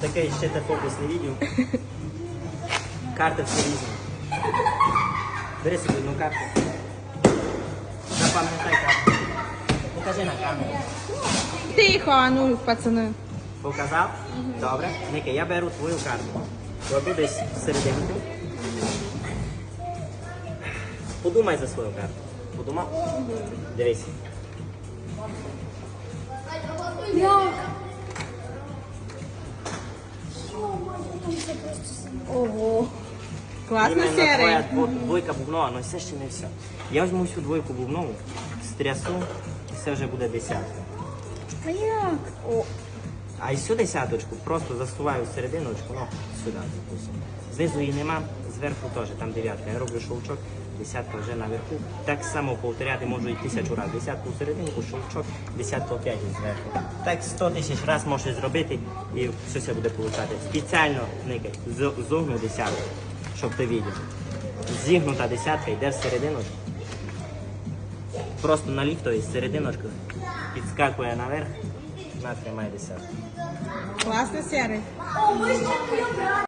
Таке ще те фокус не відео. Карти всі різні. Бери собі одну карту. Запам'ятай карту. Покажи на камеру. Тихо, а ну, пацани. Показав? Добре. Ники, я беру твою карту. Кладу десь всерединку. Подумай за свою карту. Подумав? Дивись. Ого. Класно Іменно серий. дво- двойка бубнова, але все ще не все. Я візьму всю двойку бубнову, стрясу, і все вже буде десятка. А як? О, А і цю десяточку просто засуваю серединочку, ну, сюди, допустимо. Знизу її нема, зверху теж, там дев'ятка. Я роблю шовчок, десятка вже наверху. Так само повторяти можу і тисячу разів. Десятку серединку, шовчок, десятку опять зверху. Так сто тисяч разів можеш зробити і все це буде получати. Спеціально никай, зогну десятку, щоб ти бачив. Зігнута десятка йде в серединочку. Просто на ліфтовій серединочку підскакує наверх, на тримай десятку. класно серий.